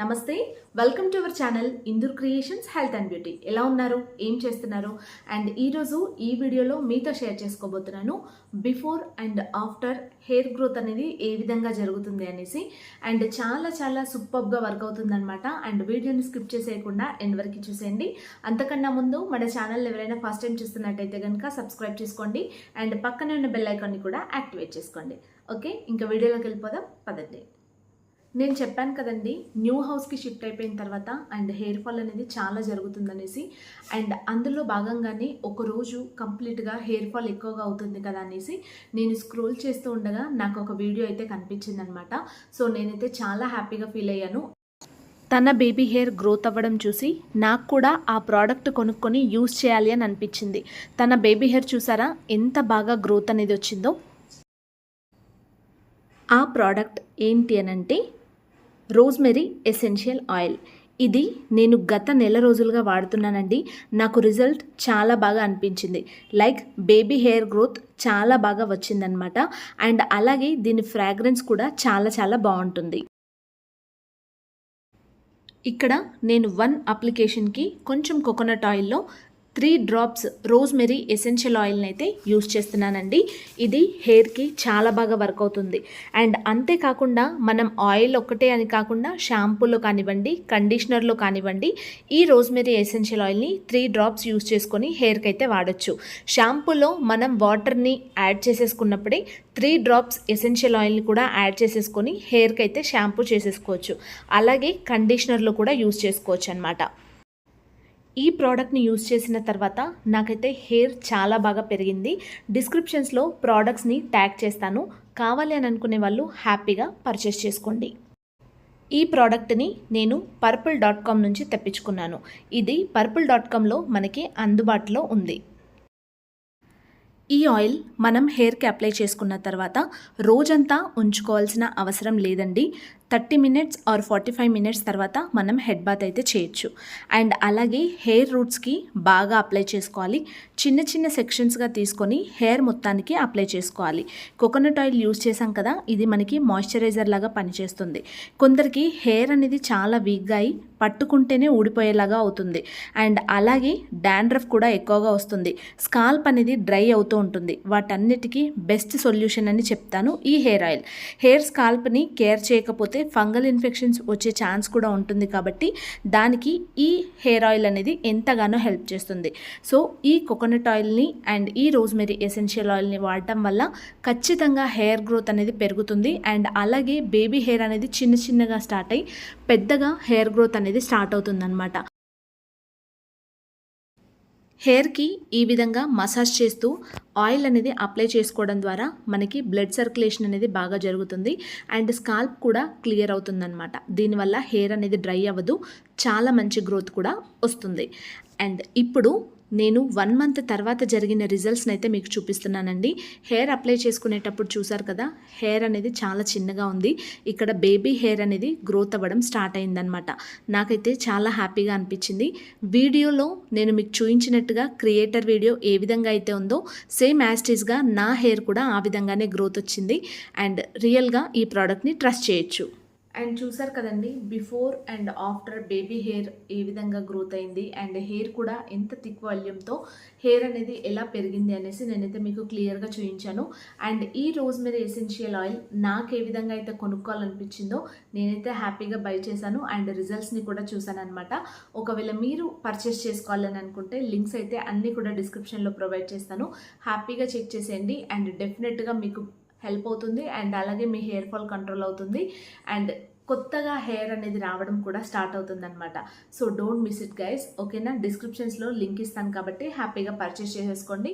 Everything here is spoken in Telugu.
నమస్తే. Welcome to our channel Indur creations health and beauty ఎలా ఉన్నారు? ఏం చేస్తున్నారు? అండ్ ఈరోజు ఈ వీడియోలో మీతో షేర్ చేసుకోబోతున్నాను. Before and after hair growth అనేది ఏ విధంగా జరుగుతుంది అనేసి. అండ్ చాలా చాలా సూపర్గా వర్క్ అవుతుందన్నమాట. అండ్ వీడియోని స్కిప్ చేసేయకుండా ఎండ్ వరకు చూసేయండి. అంతకన్నా ముందు మన ఛానల్ ఎవరైనా ఫస్ట్ టైం చూస్తున్నట్టయితే కనుక సబ్స్క్రైబ్ చేసుకోండి. అండ్ పక్కనే ఉన్న బెల్ ఐకాన్ని కూడా యాక్టివేట్ చేసుకోండి. ఓకే ఇంకా వీడియోలోకి వెళ్ళిపోదాం. పదండి. నేను చెప్పాను కదండి న్యూ హౌస్కి షిఫ్ట్ అయిపోయిన తర్వాత అండ్ హెయిర్ ఫాల్ అనేది చాలా జరుగుతుందనేసి. అండ్ అందులో భాగంగానే ఒకరోజు కంప్లీట్గా హెయిర్ ఫాల్ ఎక్కువగా అవుతుంది కదా అనేసి నేను స్క్రోల్ చేస్తూ ఉండగా నాకు ఒక వీడియో అయితే కనిపించింది అనమాట సో నేనైతే చాలా హ్యాపీగా ఫీల్ అయ్యాను. తన బేబీ హెయిర్ గ్రోత్ అవ్వడం చూసి నాకు కూడా ఆ ప్రోడక్ట్ కొనుక్కొని యూజ్ చేయాలి అని అనిపించింది. తన బేబీ హెయిర్ చూసారా? ఎంత బాగా గ్రోత్ అనేది వచ్చిందో. ఆ ప్రోడక్ట్ ఏంటి అని అంటే రోజ్మెరీ ఎసెన్షియల్ ఆయిల్. ఇది నేను గత నెల రోజులుగా వాడుతున్నానండి. నాకు రిజల్ట్ చాలా బాగా అనిపించింది. లైక్ బేబీ హెయిర్ గ్రోత్ చాలా బాగా వచ్చిందనమాట. అండ్ అలాగే దీని ఫ్రాగ్రెన్స్ కూడా చాలా చాలా బాగుంటుంది. ఇక్కడ నేను వన్ అప్లికేషన్కి కొంచెం కోకోనట్ ఆయిల్లో త్రీ డ్రాప్స్ రోజ్మెరీ ఎసెన్షియల్ ఆయిల్ని అయితే యూస్ చేస్తున్నానండి. ఇది హెయిర్కి చాలా బాగా వర్క్ అవుతుంది. అండ్ అంతేకాకుండా మనం ఆయిల్ ఒక్కటే అని కాకుండా షాంపూలో కానివ్వండి కండిషనర్లో కానివ్వండి ఈ రోజ్మెరీ ఎసెన్షియల్ ఆయిల్ని త్రీ డ్రాప్స్ యూస్ చేసుకొని హెయిర్కి అయితే వాడచ్చు. షాంపూలో మనం వాటర్ని యాడ్ చేసేసుకున్నప్పుడే త్రీ డ్రాప్స్ ఎసెన్షియల్ ఆయిల్ని కూడా యాడ్ చేసేసుకొని హెయిర్కి అయితే షాంపూ చేసేసుకోవచ్చు. అలాగే కండిషనర్లో కూడా యూస్ చేసుకోవచ్చు అనమాట ఈ ప్రోడక్ట్ని యూస్ చేసిన తర్వాత నాకైతే హెయిర్ చాలా బాగా పెరిగింది. డిస్క్రిప్షన్స్లో ప్రోడక్ట్స్ని ట్యాగ్ చేస్తాను. కావాలి అని అనుకునే వాళ్ళు హ్యాపీగా పర్చేస్ చేసుకోండి. ఈ ప్రోడక్ట్ని నేను పర్పుల్ డాట్ కామ్ నుంచి తెప్పించుకున్నాను. ఇది పర్పుల్ డాట్ కామ్లో మనకి అందుబాటులో ఉంది. ఈ ఆయిల్ మనం హెయిర్కి అప్లై చేసుకున్న తర్వాత రోజంతా ఉంచుకోవాల్సిన అవసరం లేదండి. Thirty minutes or forty five minutes తర్వాత మనం హెడ్ బాత్ అయితే చేయొచ్చు. అండ్ అలాగే హెయిర్ రూట్స్కి బాగా అప్లై చేసుకోవాలి. చిన్న చిన్న సెక్షన్స్గా తీసుకొని హెయిర్ మొత్తానికి అప్లై చేసుకోవాలి. కోకోనట్ ఆయిల్ యూస్ చేసాం కదా ఇది మనకి మాయిశ్చరైజర్ లాగా పనిచేస్తుంది. కొందరికి హెయిర్ అనేది చాలా వీక్గా అయి పట్టుకుంటేనే ఊడిపోయేలాగా అవుతుంది. అండ్ అలాగే డాండ్రఫ్ కూడా ఎక్కువగా వస్తుంది. స్కాల్ప్ అనేది డ్రై అవుతూ ఉంటుంది. వాటన్నిటికీ బెస్ట్ సొల్యూషన్ అని చెప్తాను ఈ హెయిర్ ఆయిల్. హెయిర్ స్కాల్ప్ని కేర్ చేయకపోతే ఫంగల్ ఇన్ఫెక్షన్స్ వచ్చే ఛాన్స్ కూడా ఉంటుంది కాబట్టి దానికి ఈ హెయిర్ ఆయిల్ అనేది ఎంతగానో హెల్ప్ చేస్తుంది. సో ఈ కోకోనట్ ఆయిల్ని అండ్ ఈ రోజ్మెరీ ఎసెన్షియల్ ఆయిల్ని వాడటం వల్ల ఖచ్చితంగా హెయిర్ గ్రోత్ అనేది పెరుగుతుంది అండ్ అలాగే బేబీ హెయిర్ అనేది చిన్న చిన్నగా స్టార్ట్ అయ్యి పెద్దగా హెయిర్ గ్రోత్ అనేది స్టార్ట్ అవుతుందన్నమాట. హెయిర్కి ఈ విధంగా మసాజ్ చేస్తూ ఆయిల్ అనేది అప్లై చేసుకోవడం ద్వారా మనకి బ్లడ్ సర్క్యులేషన్ అనేది బాగా జరుగుతుంది. అండ్ స్కాల్ప్ కూడా క్లియర్ అవుతుందన్నమాట. దీనివల్ల హెయిర్ అనేది డ్రై అవ్వదు. చాలా మంచి గ్రోత్ కూడా వస్తుంది. అండ్ ఇప్పుడు నేను వన్ మంత్ తర్వాత జరిగిన రిజల్ట్స్ని అయితే మీకు చూపిస్తున్నానండి. హెయిర్ అప్లై చేసుకునేటప్పుడు చూసారు కదా హెయిర్ అనేది చాలా చిన్నగా ఉంది. ఇక్కడ బేబీ హెయిర్ అనేది గ్రోత్ అవ్వడం స్టార్ట్ అయిందనమాట నాకైతే చాలా హ్యాపీగా అనిపించింది. వీడియోలో నేను మీకు చూపించినట్టుగా క్రియేటర్ వీడియో ఏ విధంగా అయితే ఉందో సేమ్ యాస్టీస్గా నా హెయిర్ కూడా ఆ విధంగానే గ్రోత్ వచ్చింది. అండ్ రియల్గా ఈ ప్రోడక్ట్ని ట్రస్ట్ చేయొచ్చు. అండ్ చూసారు కదండి before and after baby hair ఏ విధంగా గ్రోత్ అయింది అండ్ హెయిర్ కూడా ఎంత థిక్ వాల్యూమ్తో హెయిర్ అనేది ఎలా పెరిగింది అనేసి నేనైతే మీకు క్లియర్గా చూపించాను. అండ్ ఈ రోజ్ మీద ఎసెన్షియల్ ఆయిల్ నాకు ఏ విధంగా అయితే కొనుక్కోవాలనిపించిందో నేనైతే హ్యాపీగా బై చేశాను అండ్ రిజల్ట్స్ని కూడా చూసాను అనమాట ఒకవేళ మీరు పర్చేస్ చేసుకోవాలని అనుకుంటే లింక్స్ అయితే అన్నీ కూడా డిస్క్రిప్షన్లో ప్రొవైడ్ చేస్తాను. హ్యాపీగా చెక్ చేసేయండి అండ్ డెఫినెట్గా మీకు హెల్ప్ అవుతుంది అండ్ అలాగే మీ హెయిర్ ఫాల్ కంట్రోల్ అవుతుంది అండ్ కొత్తగా హెయిర్ అనేది రావడం కూడా స్టార్ట్ అవుతుందనమాట so don't miss it guys. ఓకేనా? డిస్క్రిప్షన్స్లో లింక్ ఇస్తాను కాబట్టి హ్యాపీగా పర్చేస్ చేసేసుకోండి.